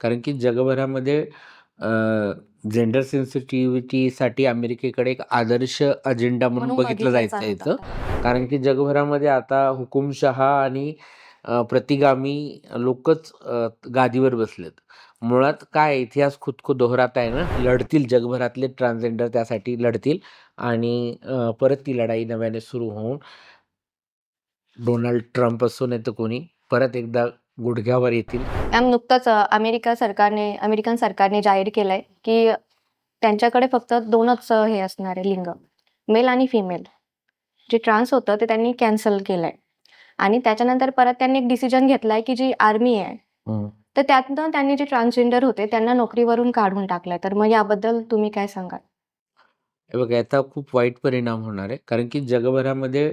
कारण की जगभरामध्ये जेंडर सेन्सिटिव्हिटीसाठी अमेरिकेकडे एक आदर्श अजेंडा म्हणून बघितलं जायचं याचं कारण की जगभरामध्ये आता हुकुमशहा आणि प्रतिगामी लोकच गादीवर बसलेत. मुळात काय इतिहास खुद को दोहरात आहे ना लढतील जगभरातले ट्रान्सजेंडर त्यासाठी लढतील आणि परत ती लढाई नव्याने सुरू होऊन डोनाल्ड ट्रम्प असो नाही तर कोणी परत एकदा गुडघ्यावर येतील? मॅम नुकतंच अमेरिका सरकारने अमेरिकन सरकारने जाहीर केलंय की त्यांच्याकडे फक्त दोनच हे असणार आहे लिंग मेल आणि फिमेल. जे ट्रान्स होतं ते त्यांनी कॅन्सल केलंय. आणि त्याच्यानंतर परत त्यांनी एक डिसिजन घेतलाय की जी आर्मी आहे. तर त्यातनं त्यांनी जे ट्रान्सजेंडर होते त्यांना नोकरीवरून काढून टाकलंय. तर मग याबद्दल तुम्ही काय सांगाल? हे बघा याचा खूप वाईट परिणाम होणार आहे. कारण की जगभरामध्ये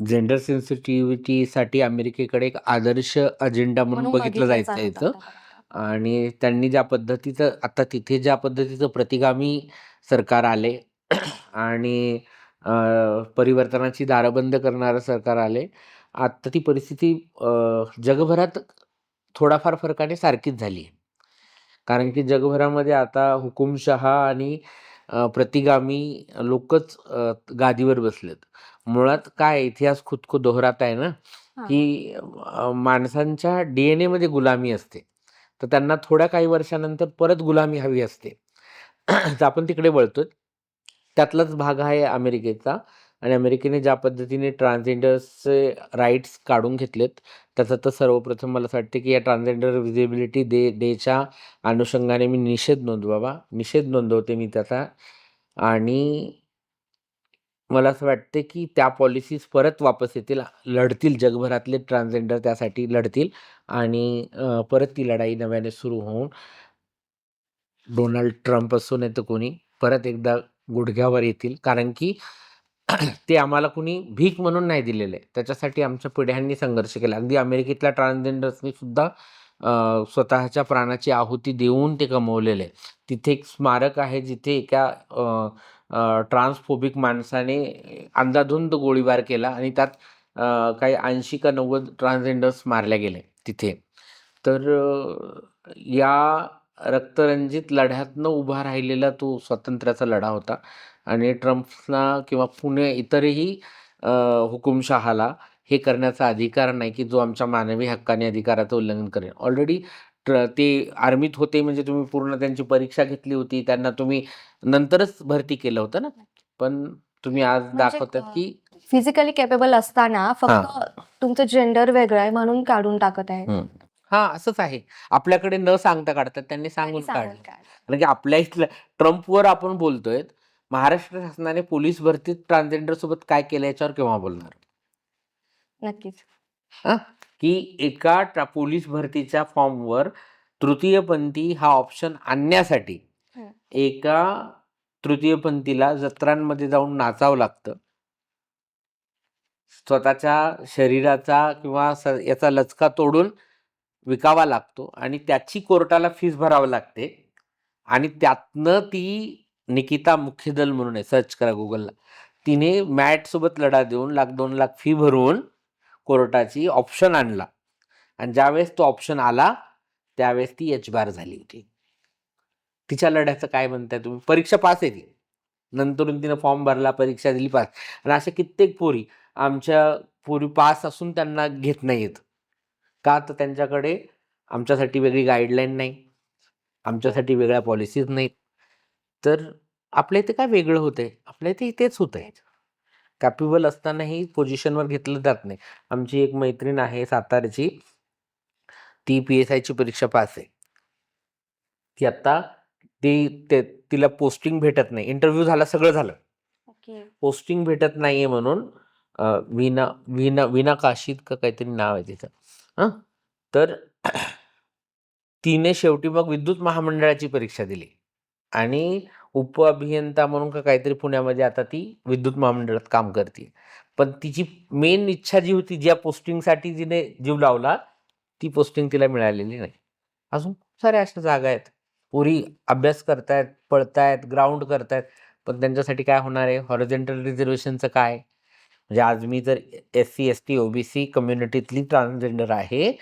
जेंडर सेन्सिटिव्हिटीसाठी अमेरिकेकडे एक आदर्श अजेंडा म्हणून म्हणून बघितलं जायचं जातं याचं. आणि त्यांनी ज्या पद्धतीचं आता तिथे ज्या पद्धतीचं प्रतिगामी सरकार आले आणि अ, परिवर्तनाची दारं बंद करणारं सरकार आले आता ती परिस्थिती अ, जगभरात थोडाफार फरकाने सारखीच झाली कारण की जगभरामध्ये आता हुकुमशहा आणि प्रतिगामी लोकच गादीवर बसलेत. मुळात काय इतिहास खुद को दोहरात आहे ना. की माणसांच्या डी एन एमध्ये गुलामी असते. तर त्यांना थोड्या काही वर्षानंतर परत गुलामी हवी असते. तर आपण तिकडे वळतोय. त्यातलाच भाग आहे अमेरिकेचा. आणि अमेरिकेने ज्या पद्धतीने ट्रान्सजेंडर्सचे राईट्स काढून घेतलेत त्याचा तर सर्वप्रथम मला असं वाटते की या ट्रान्सजेंडर विजिबिलिटी डे डेच्या अनुषंगाने मी निषेध नोंदवावा निषेध नोंदवते मी त्याचा. आणि मला असं वाटते की त्या पॉलिसीज परत वापस येतील लढतील जगभरातले ट्रान्सजेंडर त्यासाठी लढतील आणि परत ती लढाई नव्याने सुरू होऊन डोनाल्ड ट्रम्प असो नाही तर कोणी परत एकदा गुडघ्यावर येतील. कारण की ते आम्हाला कुणी भीक म्हणून नाही दिलेलं. आहे त्याच्यासाठी आमच्या पिढ्यांनी संघर्ष केला. अगदी अमेरिकेतल्या ट्रान्सजेंडर्सनी सुद्धा स्वतःच्या प्राणाची आहुती देऊन ते कमवलेले. आहे तिथे एक स्मारक आहे जिथे एका ट्रान्सफोबिक माणसाने अंधाधुंद गोळीबार केला आणि त्यात काही ऐंशी का नव्वद ट्रान्सजेंडर्स मारल्या गेले तिथे. तर या रक्तरंजित लढ्यातनं उभा राहिलेला तो स्वातंत्र्याचा लढा होता. आणि ट्रम्पला किंवा पुणे इतरही हुकुमशहाला हे करण्याचा अधिकार नाही की जो आमच्या मानवी हक्काने अधिकाराचं उल्लंघन करेल. ऑलरेडी ते आर्मीत होते म्हणजे तुम्ही पूर्ण त्यांची परीक्षा घेतली होती त्यांना तुम्ही नंतरच भरती केलं होतं ना? पण तुम्ही आज म्हणजे, दाखवतात की फिजिकली केपेबल असताना फक्त तुमचं जेंडर वेगळं आहे म्हणून काढून टाकत आहे हं. असंच आहे. आपल्याकडे न सांगता काढतात त्यांनी सांगून काढलं. काढ. कारण की आपल्या इथल्या ट्रम्पवर आपण बोलतोय महाराष्ट्र शासनाने पोलीस भरतीत ट्रान्सजेंडर सोबत काय केलं याच्यावर केव्हा बोलणार? नक्कीच. हा? की एका पोलीस भरतीच्या फॉर्मवर तृतीयपंथी हा ऑप्शन आणण्यासाठी. एका तृतीयपंथीला जत्रांमध्ये जाऊन नाचावं लागतं. स्वतःच्या शरीराचा किंवा याचा लचका तोडून विकावा लागतो आणि त्याची कोर्टाला फीस भरावी लागते आणि त्यातनं ती निकिता मुख्यदल म्हणून आहे. सर्च करा गुगलला तिने मॅटसोबत लढा देऊन लाख दोन लाख फी भरून कोर्टाची ऑप्शन आणला. आणि ज्यावेळेस तो ऑप्शन आला त्यावेळेस ती एच बार झाली होती. तिच्या लढ्याचं काय म्हणताय तुम्ही? परीक्षा पास आहे ती. नंतरून तिनं फॉर्म भरला परीक्षा दिली पास आणि अशा कित्येक पोरी आमच्या पोरी पास असून त्यांना घेत नाहीत. का तर त्यांच्याकडे आमच्यासाठी वेगळी गाईडलाईन नाही. आमच्यासाठी वेगळ्या पॉलिसीज नाहीत. तर आपल्या इथे काय वेगळं होतंय? आपल्या इथे तेच होतंय. कॅपेबल असतानाही पोझिशनवर घेतलं जात नाही. आमची एक मैत्रीण आहे सातारची. ती पी एस आयची परीक्षा पास आहे. ती आत्ता ती ते तिला पोस्टिंग भेटत नाही. इंटरव्ह्यू झाला सगळं झालं. ओके. पोस्टिंग भेटत नाहीये म्हणून अ, वीणा वीणा वीणा काशीद का काहीतरी नाव आहे तिचं. हं? तर तिने शेवटी मग विद्युत महामंडळाची परीक्षा दिली. आणि उप अभियंता म्हणून का काहीतरी पुण्यामध्ये आता ती विद्युत महामंडळात काम करते. पण तिची मेन इच्छा जी होती ज्या पोस्टिंगसाठी जिने जीव लावला ती पोस्टिंग तिला मिळालेली नाही. अजून खूप साऱ्या अशा जागा आहेत. पुरी अभ्यास करतायत पळतायत ग्राउंड करतायत पण त्यांच्यासाठी काय होणार आहे? हॉरिजेंटल रिझर्वेशनचं काय? म्हणजे आज मी जर S C S T O B C कम्युनिटीतली transgender आहे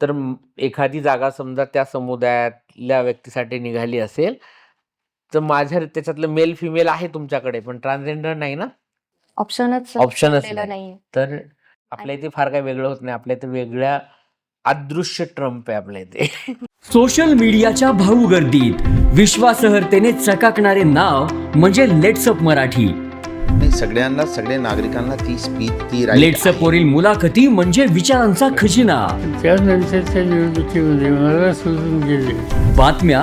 तर एखादी जागा समजा त्या समुदायातल्या व्यक्तीसाठी निघाली असेल, तर माझ्या त्याच्यातलं मेल फिमेल आहे तुमच्याकडे, पण ट्रान्सजेंडर नाही ना? ऑप्शनच ऑप्शनच नाही. नाहीये. तर आपल्या इथे फार काही वेगळं होत नाही. आपल्या इथे वेगळ्या अदृश्य ट्रम्प आहे आपल्या इथे. सोशल मीडियाच्या भाऊ गर्दीत विश्वासार्हतेने चकाकणारे नाव म्हणजे लेट्सअप मराठी नाही सगळ्यांना सगळ्या नागरिकांना ती स्पीच ती right लेट्सअप आहे. वरील मुलाखती म्हणजे विचारांचा खजिना त्यानंतरच्या निवडणुकीमध्ये मला सोडून गेले बातम्या